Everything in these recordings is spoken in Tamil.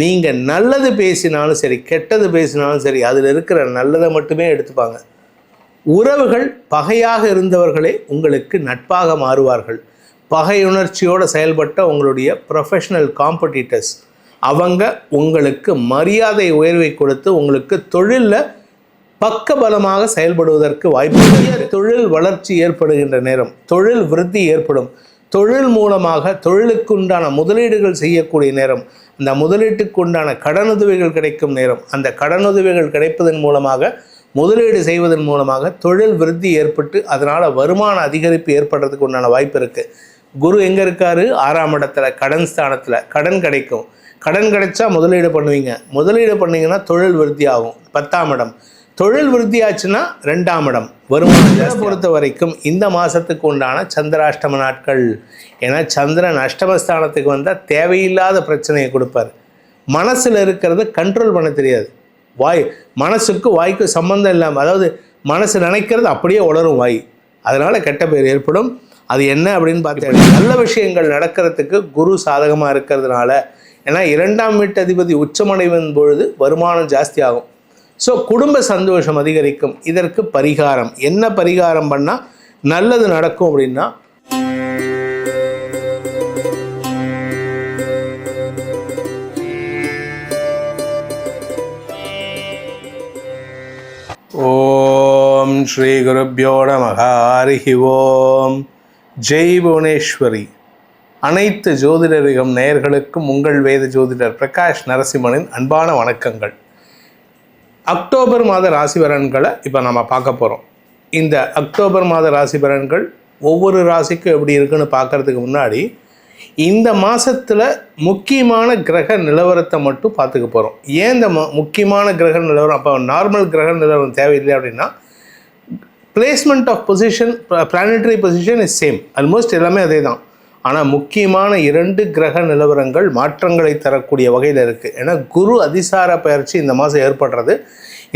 நீங்கள் நல்லது பேசினாலும் சரி கெட்டது பேசினாலும் சரி அதில் இருக்கிற நல்லதை மட்டுமே எடுத்துப்பாங்க. உறவுகள் பகையாக இருந்தவர்களே உங்களுக்கு நட்பாக மாறுவார்கள். பகையுணர்ச்சியோடு செயல்பட்ட உங்களுடைய ப்ரொஃபஷனல் காம்படிட்டர்ஸ் அவங்க உங்களுக்கு மரியாதை உயர்வை கொடுத்து உங்களுக்கு தொழிலில் பக்கபலமாக செயல்படுவதற்கு வாய்ப்பு தொழில் வளர்ச்சி ஏற்படுகின்ற நேரம் தொழில் விருத்தி ஏற்படும். தொழில் மூலமாக தொழிலுக்குண்டான முதலீடுகள் செய்யக்கூடிய நேரம் இந்த முதலீட்டுக்கு உண்டான கடனுதவிகள் கிடைக்கும் நேரம் அந்த கடனுதவிகள் கிடைப்பதன் மூலமாக முதலீடு செய்வதன் மூலமாக தொழில் விருத்தி ஏற்பட்டு அதனால் வருமான அதிகரிப்பு ஏற்படுறதுக்கு உண்டான வாய்ப்பு இருக்குது குரு எங்கே இருக்காரு? ஆறாம் இடத்துல கடன் ஸ்தானத்தில். கடன் கிடைக்கும். கடன் கிடைச்சா முதலீடு பண்ணுவீங்க. முதலீடு பண்ணீங்கன்னா தொழில் விருத்தி ஆகும். பத்தாம் இடம். தொழில் விருத்தி ஆச்சுன்னா ரெண்டாம் இடம். வருமானம் பொறுத்த வரைக்கும் இந்த மாதத்துக்கு உண்டான சந்திராஷ்டம நாட்கள். ஏன்னா சந்திரன் அஷ்டமஸ்தானத்துக்கு வந்தால் தேவையில்லாத பிரச்சனையை கொடுப்பார். மனசில் இருக்கிறத கண்ட்ரோல் பண்ண தெரியாது. வாய் மனசுக்கு வாய்க்கு சம்மந்தம் இல்லாமல் அதாவது மனசு நினைக்கிறது அப்படியே உளரும் வாய். அதனால் கெட்ட பேர் ஏற்படும். அது என்ன அப்படின்னு பார்த்தீங்கன்னா நல்ல விஷயங்கள் நடக்கிறதுக்கு குரு சாதகமாக இருக்கிறதுனால ஏன்னா இரண்டாம் வீட்டு அதிபதி உச்சமடைவன் பொழுது வருமானம் ஜாஸ்தி ஆகும் ஸோ குடும்ப சந்தோஷம் அதிகரிக்கும். இதற்கு பரிகாரம். என்ன பரிகாரம் பண்ணால் நல்லது நடக்கும் அப்படின்னா ஓம் ஸ்ரீ குருப்பியோ நமக. ஹரிஹி ஓம். ஜெய் புவனேஸ்வரி. அனைத்து ஜோதிடரிகம் நேயர்களுக்கும் உங்கள் வேத ஜோதிடர் பிரகாஷ் நரசிம்மனின் அன்பான வணக்கங்கள். அக்டோபர் மாத ராசி பலன்களை இப்போ நம்ம பார்க்க போகிறோம் இந்த அக்டோபர் மாத ராசி பலன்கள் ஒவ்வொரு ராசிக்கும் எப்படி இருக்குன்னு பார்க்கறதுக்கு முன்னாடி இந்த மாதத்தில் முக்கியமான கிரக நிலவரத்தை மட்டும் பார்த்துக்க போகிறோம் ஏன் இந்த முக்கியமான கிரக நிலவரம்? அப்போ நார்மல் கிரக நிலவரம் தேவையில்லை அப்படின்னா placement of position planetary position is same almost எல்லாமே அதே தான் ஆனால் முக்கியமான இரண்டு கிரக நிலவரங்கள் மாற்றங்களை தரக்கூடிய வகையில் இருக்குது ஏன்னா குரு அதிசார பயிற்சி இந்த மாதம் ஏற்படுறது.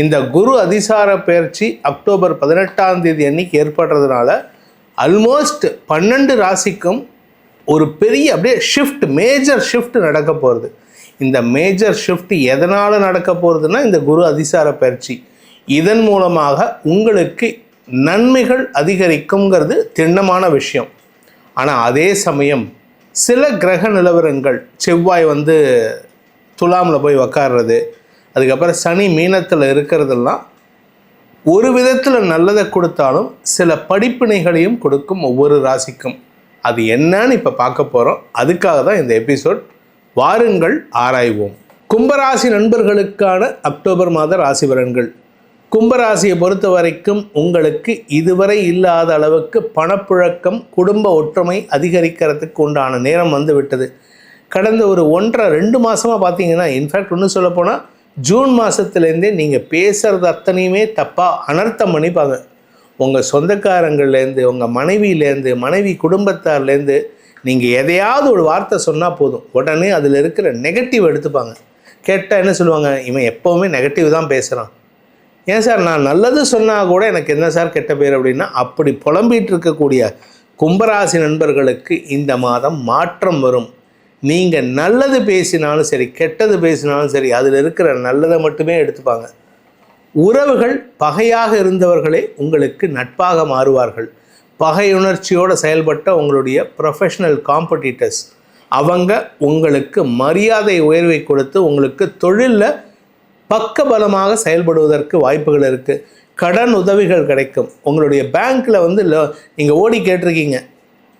இந்த குரு அதிசார பயிற்சி அக்டோபர் பதினெட்டாம் தேதி அன்னைக்கு ஏற்படுறதுனால அல்மோஸ்ட் பன்னெண்டு ராசிக்கும் ஒரு பெரிய அப்படியே ஷிஃப்ட் மேஜர் ஷிஃப்ட் நடக்க போகிறது இந்த மேஜர் ஷிஃப்ட் எதனால் நடக்க போகிறதுனா இந்த குரு அதிசார பயிற்சி. இதன் மூலமாக உங்களுக்கு நன்மைகள் அதிகரிக்குங்கிறது திண்ணமான விஷயம். ஆனால் அதே சமயம் சில கிரக நிலவரங்கள் செவ்வாய் வந்து துலாமில் போய் உக்காடுறது அதுக்கப்புறம் சனி மீனத்தில் இருக்கிறதெல்லாம் ஒரு விதத்தில் நல்லதை கொடுத்தாலும் சில படிப்பினைகளையும் கொடுக்கும் ஒவ்வொரு ராசிக்கும். அது என்னன்னு இப்போ பார்க்க போகிறோம் அதுக்காக தான் இந்த எபிசோட் வாருங்கள் ஆராய்வோம். கும்பராசி நண்பர்களுக்கான அக்டோபர் மாத ராசி பலன்கள். கும்பராசியை பொறுத்த வரைக்கும் உங்களுக்கு இதுவரை இல்லாத அளவுக்கு பணப்புழக்கம் குடும்ப ஒற்றுமை அதிகரிக்கிறதுக்கு உண்டான நேரம் வந்து விட்டது கடந்த ஒரு ஒன்றரை ரெண்டு மாதமாக பார்த்தீங்கன்னா இன்ஃபேக்ட் ஒன்று சொல்லப்போனால் ஜூன் மாதத்துலேருந்தே நீங்கள் பேசுகிறது அத்தனையுமே தப்பாக அனர்த்தம் பண்ணிப்பாங்க. உங்கள் சொந்தக்காரங்கள்லேருந்து உங்கள் மனைவியிலேருந்து மனைவி குடும்பத்தார்லேருந்து நீங்கள் எதையாவது ஒரு வார்த்தை சொன்னால் போதும். உடனே அதில் இருக்கிற நெகட்டிவ் எடுத்துப்பாங்க. கேட்டால் என்ன சொல்லுவாங்க? இவன் எப்போவுமே நெகட்டிவ் தான் பேசுகிறான் ஏன் சார்? நான் நல்லது சொன்னால் கூட எனக்கு என்ன சார் கெட்ட பேர் அப்படின்னா அப்படி புலம்பிட்டு இருக்கக்கூடிய கும்பராசி நண்பர்களுக்கு இந்த மாதம் மாற்றம் வரும். நீங்கள் நல்லது பேசினாலும் சரி கெட்டது பேசினாலும் சரி அதில் இருக்கிற நல்லதை மட்டுமே எடுத்துப்பாங்க. உறவுகள் பகையாக இருந்தவர்களே உங்களுக்கு நட்பாக மாறுவார்கள். பகையுணர்ச்சியோடு செயல்பட்ட உங்களுடைய ப்ரொஃபஷனல் காம்படிட்டர்ஸ் அவங்க உங்களுக்கு மரியாதை உயர்வை கொடுத்து உங்களுக்கு தொழிலில் பக்கபலமாக செயல்படுவதற்கு வாய்ப்புகள் இருக்குது கடன் உதவிகள் கிடைக்கும். உங்களுடைய பேங்க்கில் வந்து லோ நீங்கள் ஓடி கேட்டிருக்கீங்க.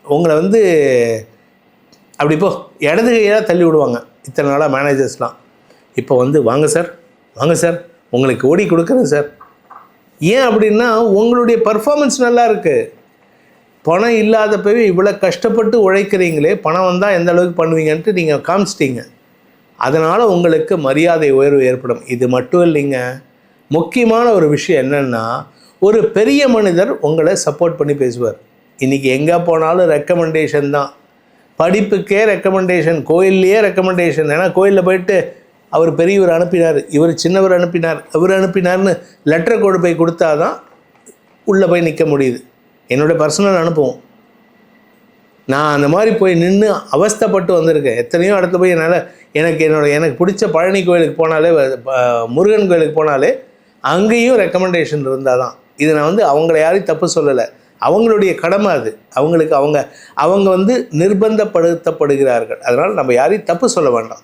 உங்களை வந்து அப்படி போ இடது கையாக தள்ளி விடுவாங்க. இத்தனை நாளாக மேனேஜர்ஸ்லாம். இப்போ வந்து வாங்க சார் வாங்க சார் உங்களுக்கு ஓடி கொடுக்குறேன் சார். ஏன் அப்படின்னா உங்களுடைய பர்ஃபார்மன்ஸ் நல்லா இருக்குது பணம் இல்லாதப்பவே இவ்வளோ கஷ்டப்பட்டு உழைக்கிறீங்களே பணம் வந்தால் எந்த அளவுக்கு பண்ணுவீங்கன்ட்டு நீங்கள் காமிச்சிட்டீங்க. அதனால் உங்களுக்கு மரியாதை உயர்வு ஏற்படும். இது மட்டும் இல்லைங்க. முக்கியமான ஒரு விஷயம் என்னென்னா ஒரு பெரிய மனிதர் உங்களை சப்போர்ட் பண்ணி பேசுவார். இன்றைக்கி எங்கே போனாலும் ரெக்கமெண்டேஷன் தான். படிப்புக்கே ரெக்கமெண்டேஷன் கோயில்லையே ரெக்கமெண்டேஷன் ஏன்னா கோயிலில் போயிட்டு அவர் பெரியவர் அனுப்பினார் இவர் சின்னவர் அனுப்பினார் அவர் அனுப்பினார்னு லெட்டர் கொண்டு போய் கொடுத்தா தான் உள்ளே போய் நிற்க முடியுது. என்னோட பர்சனல் அனுப்புவோம் நான் அந்த மாதிரி போய் நின்று அவஸ்தைப்பட்டு வந்திருக்கேன். எத்தனையோ இடத்துல போய் என்னால் எனக்கு என்னோட எனக்கு பிடிச்ச பழனி கோயிலுக்கு போனாலே முருகன் கோயிலுக்கு போனாலே அங்கேயும் ரெக்கமெண்டேஷன் இருந்தால் தான். இதை நான் வந்து அவங்கள யாரையும் தப்பு சொல்லலை. அவங்களுடைய கடமை அது. அவங்களுக்கு அவங்க அவங்க வந்து நிர்பந்தப்படுத்தப்படுகிறார்கள். அதனால் நம்ம யாரையும் தப்பு சொல்ல வேண்டாம்.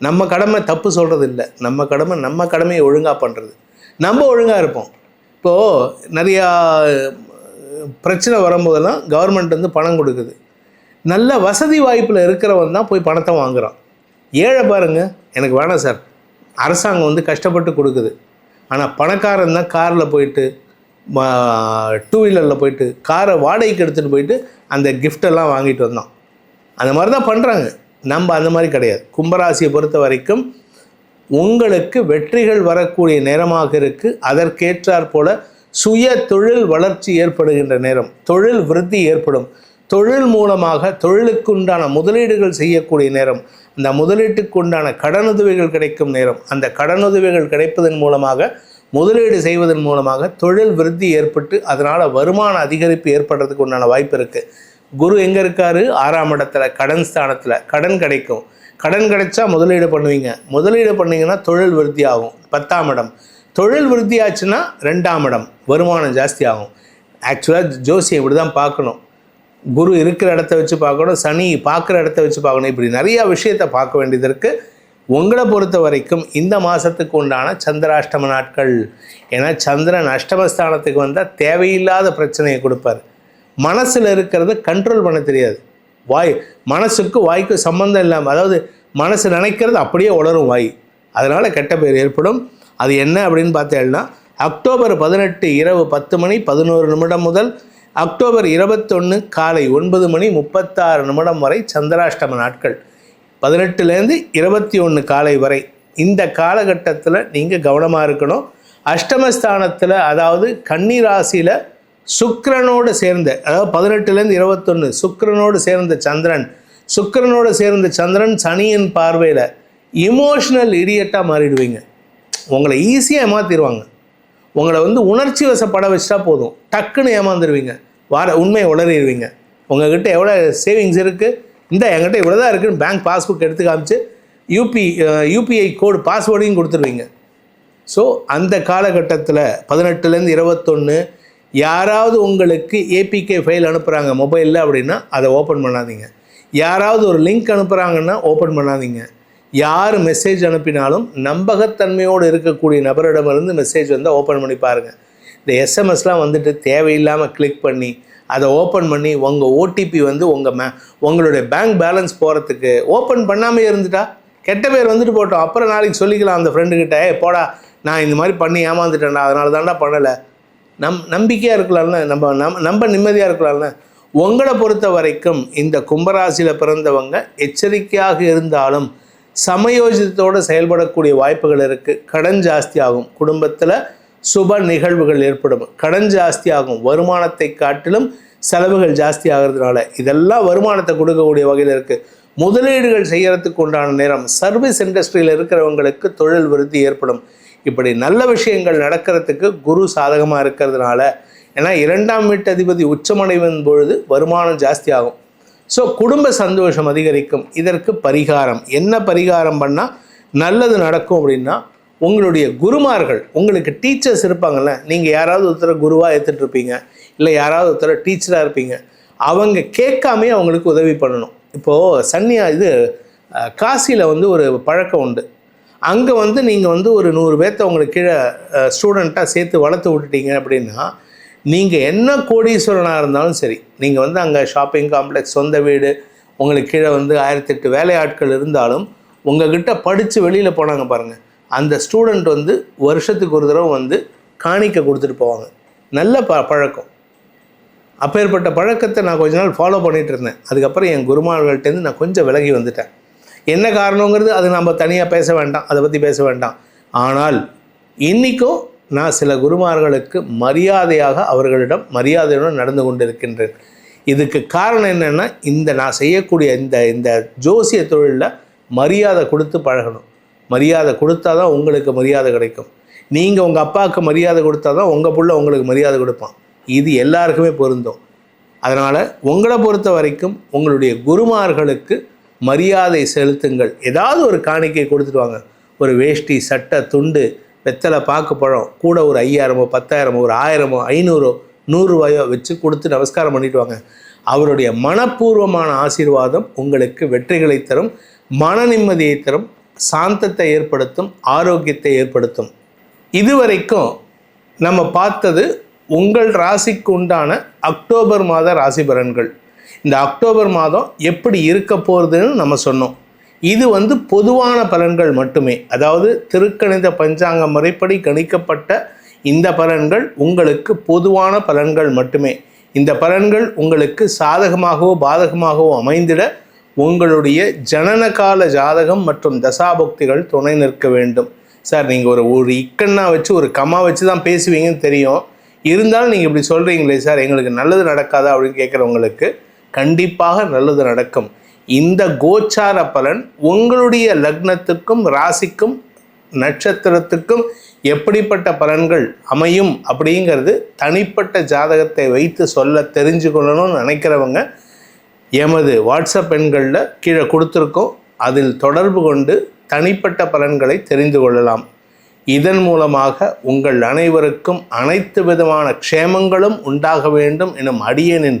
நம்ம கடமை தப்பு சொல்கிறது இல்லை நம்ம கடமை நம்ம கடமையை ஒழுங்காக பண்ணுறது நம்ம ஒழுங்காக இருப்போம். இப்போது நிறையா பிரச்சனை வரும்போதெல்லாம் கவர்மெண்ட் வந்து பணம் கொடுக்குது. நல்ல வசதி வாய்ப்பில் இருக்கிறவன் தான் போய் பணத்தை வாங்குகிறான் ஏழை பாருங்கள் எனக்கு வேணாம் சார். அரசாங்கம் வந்து கஷ்டப்பட்டு கொடுக்குது. ஆனால் பணக்காரன் தான் காரில் போயிட்டு டூ வீலரில் போயிட்டு காரை வாடகைக்கு எடுத்துகிட்டு போயிட்டு அந்த கிஃப்டெல்லாம் வாங்கிட்டு வந்தான். அந்த மாதிரி தான் பண்ணுறாங்க நம்ம அந்த மாதிரி கிடையாது. கும்பராசியை பொறுத்த வரைக்கும் உங்களுக்கு வெற்றிகள் வரக்கூடிய நேரமாக இருக்குது அதற்கேற்றாற் போல சுய தொழில் வளர்ச்சி ஏற்படுகின்ற நேரம். தொழில் விருத்தி ஏற்படும். தொழில் மூலமாக தொழிலுக்குண்டான முதலீடுகள் செய்யக்கூடிய நேரம் அந்த முதலீட்டுக்கு உண்டான கடனுதவிகள் கிடைக்கும் நேரம் அந்த கடனுதவிகள் கிடைப்பதன் மூலமாக முதலீடு செய்வதன் மூலமாக தொழில் விருத்தி ஏற்பட்டு அதனால் வருமான அதிகரிப்பு ஏற்படுறதுக்கு உண்டான வாய்ப்பு இருக்குது குரு எங்கே இருக்காரு? ஆறாம் இடத்துல கடன் ஸ்தானத்தில். கடன் கிடைக்கும். கடன் கிடைச்சா முதலீடு பண்ணுவீங்க. முதலீடு பண்ணீங்கன்னா தொழில் விருத்தி ஆகும். பத்தாம் இடம். தொழில் விருத்தி ஆச்சுன்னா ரெண்டாம் இடம். வருமானம் ஜாஸ்தி ஆகும். ஆக்சுவலாக ஜோசியம் இப்படி தான் பார்க்கணும். குரு இருக்கிற இடத்த வச்சு பார்க்கணும் சனி பார்க்குற இடத்த வச்சு பார்க்கணும். இப்படி நிறையா விஷயத்தை பார்க்க வேண்டியது இருக்குது உங்களை பொறுத்த வரைக்கும் இந்த மாதத்துக்கு உண்டான சந்திராஷ்டம நாட்கள். ஏன்னா சந்திரன் அஷ்டமஸ்தானத்துக்கு வந்தால் தேவையில்லாத பிரச்சனையை கொடுப்பார். மனசில் இருக்கிறத கண்ட்ரோல் பண்ண தெரியாது. வாய் மனசுக்கு வாய்க்கு சம்மந்தம் இல்லாமல் அதாவது மனசு நினைக்கிறது அப்படியே உளரும் வாய். அதனால் கெட்ட பேர் ஏற்படும். அது என்ன அப்படின்னு பார்த்தேன்னா அக்டோபர் பதினெட்டு இரவு பத்து மணி பதினோரு நிமிடம் முதல் அக்டோபர் இருபத்தொன்று காலை ஒன்பது மணி முப்பத்தாறு நிமிடம் வரை சந்திராஷ்டம நாட்கள். பதினெட்டுலேருந்து இருபத்தி ஒன்று காலை வரை. இந்த காலகட்டத்தில் நீங்கள் கவனமாக இருக்கணும். அஷ்டமஸ்தானத்தில் அதாவது கன்னிராசியில் ராசியில் சேர்ந்த அதாவது பதினெட்டுலேருந்து இருபத்தொன்று சுக்கரனோடு சேர்ந்த சந்திரன் சுக்கரனோடு சேர்ந்த சந்திரன் சனியின் பார்வையில் இமோஷனல் இடியட்டாக மாறிடுவீங்க. உங்களை ஈஸியாக ஏமாத்திடுவாங்க உங்களை வந்து உணர்ச்சி வசப்பட வச்சுட்டா போதும். டக்குன்னு ஏமாந்துருவீங்க. வார உண்மையை உளறிடுவீங்க. உங்ககிட்ட எவ்வளோ சேவிங்ஸ் இருக்குது இந்த என்கிட்ட இவ்வளோ தான் இருக்குதுன்னு பேங்க் பாஸ்புக் எடுத்து காமிச்சு யூபி யூபிஐ கோடு பாஸ்வேர்டையும் கொடுத்துருவீங்க. ஸோ அந்த காலகட்டத்தில் பதினெட்டுலேருந்து இருபத்தொன்று யாராவது உங்களுக்கு ஏபிகே ஃபைல் அனுப்புகிறாங்க மொபைலில் அப்படின்னா அதை ஓப்பன் பண்ணாதீங்க. யாராவது ஒரு லிங்க் அனுப்புகிறாங்கன்னா ஓப்பன் பண்ணாதீங்க. யார் மெசேஜ் அனுப்பினாலும் நம்பகத்தன்மையோடு இருக்கக்கூடிய நபரிடமிருந்து மெசேஜ் வந்தால் ஓப்பன் பண்ணி பாருங்கள் இந்த எஸ்எம்எஸ்லாம் வந்துட்டு தேவையில்லாமல் கிளிக் பண்ணி அதை ஓப்பன் பண்ணி உங்கள் ஓடிபி வந்து உங்கள் மே உங்களுடைய பேங்க் பேலன்ஸ் போகிறதுக்கு ஓப்பன் பண்ணாமே இருந்துட்டா கெட்ட பேர் வந்துட்டு போட்டோம். அப்புறம் நாளைக்கு சொல்லிக்கலாம் அந்த ஃப்ரெண்டுக்கிட்ட ஏ போடா நான் இந்த மாதிரி பண்ணி ஏமாந்துட்டேன்டா அதனால தான்டா பண்ணலை. நம் நம்பிக்கையாக இருக்கலாம்ல நம்ம நம் நம்ம நிம்மதியாக இருக்கலாம்ல. உங்களை பொறுத்த வரைக்கும் இந்த கும்பராசியில் பிறந்தவங்க எச்சரிக்கையாக இருந்தாலும் சமயோஜிதத்தோடு செயல்படக்கூடிய வாய்ப்புகள் இருக்குது கடன் ஜாஸ்தி ஆகும் குடும்பத்தில் சுப நிகழ்வுகள் ஏற்படும். கடன் ஜாஸ்தி ஆகும் வருமானத்தை காட்டிலும் செலவுகள் ஜாஸ்தி ஆகிறதுனால இதெல்லாம் வருமானத்தை கொடுக்கக்கூடிய வகையில் இருக்குது முதலீடுகள் செய்கிறதுக்கு உண்டான நேரம். சர்வீஸ் இண்டஸ்ட்ரியில் இருக்கிறவங்களுக்கு தொழில் விருத்தி ஏற்படும். இப்படி நல்ல விஷயங்கள் நடக்கிறதுக்கு குரு சாதகமாக இருக்கிறதுனால ஏன்னா இரண்டாம் வீட்டு அதிபதி உச்சமடைவின் பொழுது வருமானம் ஜாஸ்தியாகும். ஸோ குடும்ப சந்தோஷம் அதிகரிக்கும். இதற்கு பரிகாரம். என்ன பரிகாரம் பண்ணால் நல்லது நடக்கும் அப்படின்னா உங்களுடைய குருமார்கள் உங்களுக்கு டீச்சர்ஸ் இருப்பாங்கல்ல நீங்கள் யாராவது ஒருத்தரை குருவாக ஏற்றுட்டு இருப்பீங்க இல்லை யாராவது ஒருத்தரை டீச்சராக இருப்பீங்க அவங்க கேட்காமே அவங்களுக்கு உதவி பண்ணணும். இப்போது சன்னியா இது காசியில் வந்து ஒரு பழக்கம் உண்டு. அங்கே வந்து நீங்கள் வந்து ஒரு நூறு பேர்த்த உங்களுக்கு கீழே ஸ்டூடெண்ட்டாக சேர்த்து வளர்த்து விட்டுட்டீங்க அப்படின்னா நீங்கள் என்ன கோடீஸ்வரனாக இருந்தாலும் சரி நீங்கள் வந்து அங்கே ஷாப்பிங் காம்ப்ளெக்ஸ் சொந்த வீடு உங்களுக்கு கீழே வந்து ஆயிரத்தெட்டு வேலையாட்கள் இருந்தாலும் உங்ககிட்ட படித்து வெளியில் போனாங்க பாருங்கள் அந்த ஸ்டூடெண்ட் வந்து வருஷத்துக்கு ஒரு தடவை வந்து காணிக்க கொடுத்துட்டு போவாங்க. நல்ல ப பழக்கம். அப்பேற்பட்ட பழக்கத்தை நான் கொஞ்ச நாள் ஃபாலோ பண்ணிகிட்டு இருந்தேன். அதுக்கப்புறம் என் குருமார்கள்ட்டேருந்து நான் கொஞ்சம் விலகி வந்துட்டேன். என்ன காரணங்கிறது அது நம்ம தனியாக பேச வேண்டாம். அதை பற்றி பேச வேண்டாம். ஆனால் இன்றைக்கும் நான் சில குருமார்களுக்கு மரியாதையாக அவர்களிடம் மரியாதையுடன் நடந்து கொண்டிருக்கின்றேன். இதுக்கு காரணம் என்னென்னா இந்த நான் செய்யக்கூடிய இந்த இந்த ஜோசிய தொழிலில் மரியாதை கொடுத்து பழகணும். மரியாதை கொடுத்தா தான் உங்களுக்கு மரியாதை கிடைக்கும். நீங்கள் உங்கள் அப்பாவுக்கு மரியாதை கொடுத்தா தான் உங்கள் பிள்ளை உங்களுக்கு மரியாதை கொடுப்பான். இது எல்லாருக்குமே பொருந்தும். அதனால் உங்களை பொறுத்த வரைக்கும் உங்களுடைய குருமார்களுக்கு மரியாதை செலுத்துங்கள். ஏதாவது ஒரு காணிக்கை கொடுத்துட்டு வாங்க. ஒரு வேஷ்டி சட்டை துண்டு வெத்தலை பாக்கு பழம் கூட ஒரு ஐயாயிரமோ பத்தாயிரமோ ஒரு ஆயிரமோ ஐநூறோ நூறுரூவாயோ வச்சு கொடுத்து நமஸ்காரம் பண்ணிட்டு வாங்க அவருடைய மனப்பூர்வமான ஆசீர்வாதம் உங்களுக்கு வெற்றிகளை தரும் மன நிம்மதியை தரும் சாந்தத்தை ஏற்படுத்தும் ஆரோக்கியத்தை ஏற்படுத்தும். இதுவரைக்கும் நம்ம பார்த்தது உங்கள் ராசிக்கு உண்டான அக்டோபர் மாத ராசி பலன்கள் இந்த அக்டோபர் மாதம் எப்படி இருக்க போகிறதுன்னு நம்ம சொன்னோம். இது வந்து பொதுவான பலன்கள் மட்டுமே. அதாவது திருக்கணித பஞ்சாங்க முறைப்படி கணிக்கப்பட்ட இந்த பலன்கள் உங்களுக்கு பொதுவான பலன்கள் மட்டுமே. இந்த பலன்கள் உங்களுக்கு சாதகமாகவோ பாதகமாகவோ அமைந்திட உங்களுடைய ஜனனகால ஜாதகம் மற்றும் தசாபக்திகள் துணை நிற்க வேண்டும். சார் நீங்கள் ஒரு ஒரு இக்கண்ணா வச்சு ஒரு கம்மா வச்சு தான் பேசுவீங்கன்னு தெரியும். இருந்தாலும் நீங்கள் இப்படி சொல்கிறீங்களே சார் எங்களுக்கு நல்லது நடக்காதா அப்படின்னு கேட்குறவங்களுக்கு கண்டிப்பாக நல்லது நடக்கும். இந்த கோச்சார பலன் உங்களுடைய லக்னத்துக்கும் ராசிக்கும் நட்சத்திரத்துக்கும் எப்படிப்பட்ட பலன்கள் அமையும் அப்படிங்கிறது தனிப்பட்ட ஜாதகத்தை வைத்து சொல்ல தெரிஞ்சு கொள்ளணும்னு நினைக்கிறவங்க எமது வாட்ஸ்அப் எண்களில் கீழே கொடுத்துருக்கோம். அதில் தொடர்பு கொண்டு தனிப்பட்ட பலன்களை தெரிந்து கொள்ளலாம். இதன் மூலமாக உங்கள் அனைவருக்கும் அனைத்து விதமான க்ஷேமங்களும் உண்டாக வேண்டும் எனும் அடியனின்